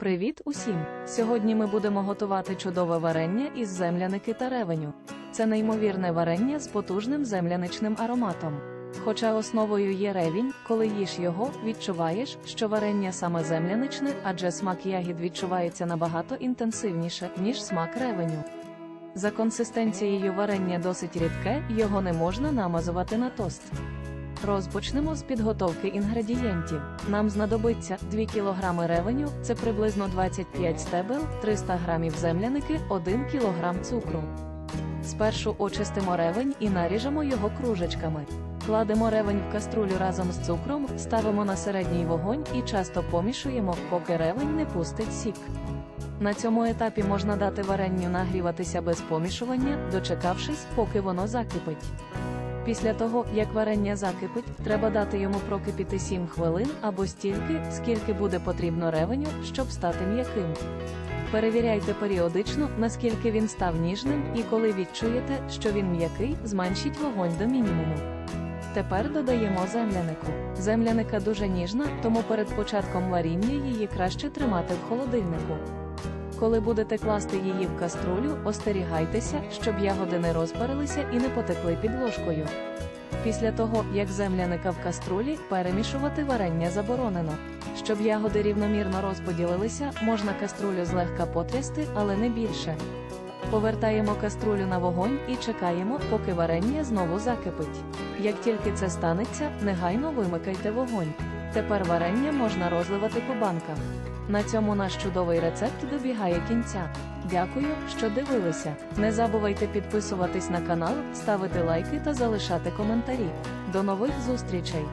Привіт усім! Сьогодні ми будемо готувати чудове варення із земляники та ревеню. Це неймовірне варення з потужним земляничним ароматом. Хоча основою є ревінь, коли їш його, відчуваєш, що варення саме земляничне, адже смак ягід відчувається набагато інтенсивніше, ніж смак ревеню. За консистенцією варення досить рідке, його не можна намазувати на тост. Розпочнемо з підготовки інгредієнтів. Нам знадобиться 2 кг ревеню, це приблизно 25 стебел, 300 г земляники, 1 кг цукру. Спершу очистимо ревень і наріжемо його кружечками. Кладемо ревень в каструлю разом з цукром, ставимо на середній вогонь і часто помішуємо, поки ревень не пустить сік. На цьому етапі можна дати варенню нагріватися без помішування, дочекавшись, поки воно закипить. Після того, як варення закипить, треба дати йому прокипіти 7 хвилин або стільки, скільки буде потрібно ревеню, щоб стати м'яким. Перевіряйте періодично, наскільки він став ніжним, і коли відчуєте, що він м'який, зменшіть вогонь до мінімуму. Тепер додаємо землянику. Земляника дуже ніжна, тому перед початком варіння її краще тримати в холодильнику. Коли будете класти її в каструлю, остерігайтеся, щоб ягоди не розпарилися і не потекли під ложкою. Після того, як земляника в каструлі, перемішувати варення заборонено. Щоб ягоди рівномірно розподілилися, можна каструлю злегка потрясти, але не більше. Повертаємо каструлю на вогонь і чекаємо, поки варення знову закипить. Як тільки це станеться, негайно вимикайте вогонь. Тепер варення можна розливати по банках. На цьому наш чудовий рецепт добігає кінця. Дякую, що дивилися. Не забувайте підписуватись на канал, ставити лайки та залишати коментарі. До нових зустрічей!